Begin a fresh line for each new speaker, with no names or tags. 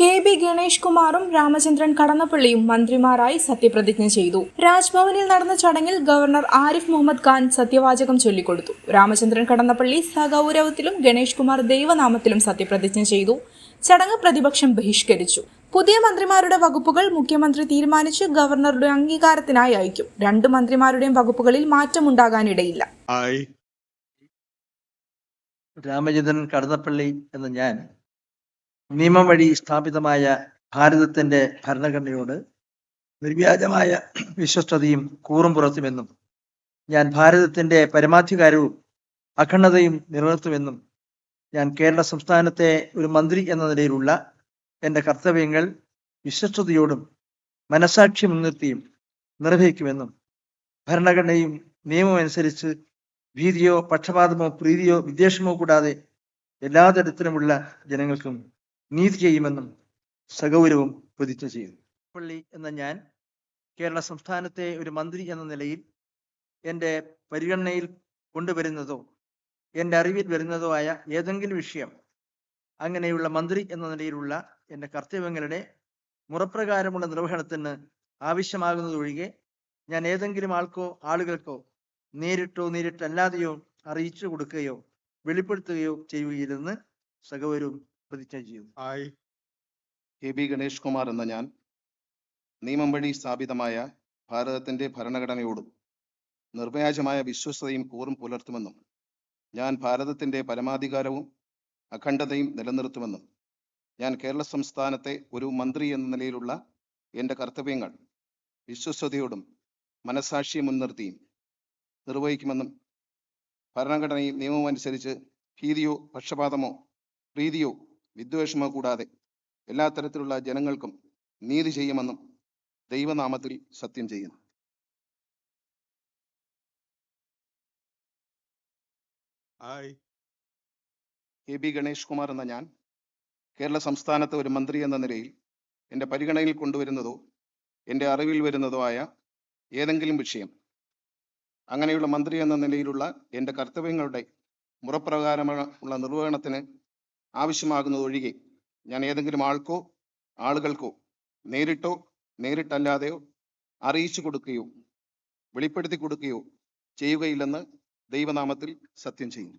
K B Ganesh കുമാറും രാമചന്ദ്രൻ കടന്നപ്പള്ളിയും മന്ത്രിമാരായി സത്യപ്രതിജ്ഞ ചെയ്തു. രാജ്ഭവനിൽ നടന്ന ചടങ്ങിൽ ഗവർണർ ആരിഫ് മുഹമ്മദ് ഖാൻ സത്യവാചകം ചൊല്ലിക്കൊടുത്തു. രാമചന്ദ്രൻ കടന്നപ്പള്ളി സഗൗരവത്തിലും ഗണേഷ് കുമാർ ദൈവനാമത്തിലും സത്യപ്രതിജ്ഞ ചെയ്തു. ചടങ്ങ് പ്രതിപക്ഷം ബഹിഷ്കരിച്ചു. പുതിയ മന്ത്രിമാരുടെ വകുപ്പുകൾ മുഖ്യമന്ത്രി തീരുമാനിച്ച് ഗവർണറുടെ അംഗീകാരത്തിനായി അയക്കും. രണ്ട് മന്ത്രിമാരുടെയും വകുപ്പുകളിൽ മാറ്റമുണ്ടാകാനിടയില്ല.
രാമചന്ദ്രൻ കടന്നപ്പള്ളി എന്ന ഞാൻ നിയമം വഴി സ്ഥാപിതമായ ഭാരതത്തിന്റെ ഭരണഘടനയോട് നിർവ്യാജമായ വിശ്വസ്തയും കൂറും പുറത്തുമെന്നും ഞാൻ ഭാരതത്തിന്റെ പരമാധികാരവും അഖണ്ഡതയും നിലനിർത്തുമെന്നും ഞാൻ കേരള സംസ്ഥാനത്തെ ഒരു മന്ത്രി എന്ന നിലയിലുള്ള എന്റെ കർത്തവ്യങ്ങൾ വിശ്വസ്തയോടും മനസാക്ഷി മുൻനിർത്തിയും നിർവഹിക്കുമെന്നും ഭരണഘടനയും നിയമവും അനുസരിച്ച് ഭീതിയോ പക്ഷപാതമോ പ്രീതിയോ വിദ്വേഷമോ കൂടാതെ എല്ലാ തരത്തിലുമുള്ള ജനങ്ങൾക്കും നീതി ചെയ്യുമെന്നും സഗൗരവം പ്രതിജ്ഞ ചെയ്യുന്നു. പള്ളി എന്ന ഞാൻ കേരള സംസ്ഥാനത്തെ ഒരു മന്ത്രി എന്ന നിലയിൽ എന്റെ പരിഗണനയിൽ കൊണ്ടുവരുന്നതോ എന്റെ അറിവിൽ വരുന്നതോ ആയ ഏതെങ്കിലും വിഷയം അങ്ങനെയുള്ള മന്ത്രി എന്ന നിലയിലുള്ള എന്റെ കർത്തവ്യങ്ങളുടെ മുറപ്രകാരമുള്ള നിർവഹണത്തിന് ആവശ്യമാകുന്നതൊഴികെ ഞാൻ ഏതെങ്കിലും ആൾക്കോ ആളുകൾക്കോ നേരിട്ടോ നേരിട്ടല്ലാതെയോ അറിയിച്ചു കൊടുക്കുകയോ വെളിപ്പെടുത്തുകയോ ചെയ്യുകയില്ലെന്ന് സഗൗരവം പ്രതിജ്ഞ ചെയ്യുന്നു
I,
K. B. Ganesh Kumar എന്ന ഞാൻ നിയമം വഴി സ്ഥാപിതമായ ഭാരതത്തിന്റെ ഭരണഘടനയോടും നിർവ്യാജമായ വിശ്വസ്തയും കൂറും പുലർത്തുമെന്നും ഞാൻ ഭാരതത്തിന്റെ പരമാധികാരവും അഖണ്ഡതയും നിലനിർത്തുമെന്നും ഞാൻ കേരള സംസ്ഥാനത്തെ ഒരു മന്ത്രി എന്ന നിലയിലുള്ള എന്റെ കർത്തവ്യങ്ങൾ വിശ്വസ്തയോടും മനസാക്ഷിയെ മുൻനിർത്തിയും നിർവഹിക്കുമെന്നും ഭരണഘടനയും നിയമവും അനുസരിച്ച് ഭീതിയോ പക്ഷപാതമോ പ്രീതിയോ വിദ്വേഷമോ കൂടാതെ എല്ലാ തരത്തിലുള്ള ജനങ്ങൾക്കും നീതി ചെയ്യുമെന്നും ദൈവനാമത്തിൽ സത്യം ചെയ്യുന്നു.
I,
K B Ganesh Kumar എന്ന ഞാൻ കേരള സംസ്ഥാനത്തെ ഒരു മന്ത്രി എന്ന നിലയിൽ എന്റെ പരിഗണനയിൽ കൊണ്ടുവരുന്നതോ എന്റെ അറിവിൽ വരുന്നതോ ആയ ഏതെങ്കിലും വിഷയം അങ്ങനെയുള്ള മന്ത്രി എന്ന നിലയിലുള്ള എന്റെ കർത്തവ്യങ്ങളുടെ മുറപ്രകാരമുള്ള നിർവഹണത്തിന് ആവശ്യമാകുന്നതൊഴികെ ഞാൻ ഏതെങ്കിലും ആൾക്കോ ആളുകൾക്കോ നേരിട്ടോ നേരിട്ടല്ലാതെയോ അറിയിച്ചു കൊടുക്കുകയോ വെളിപ്പെടുത്തി കൊടുക്കുകയോ ചെയ്യുകയില്ലെന്ന് ദൈവനാമത്തിൽ സത്യം ചെയ്യുന്നു.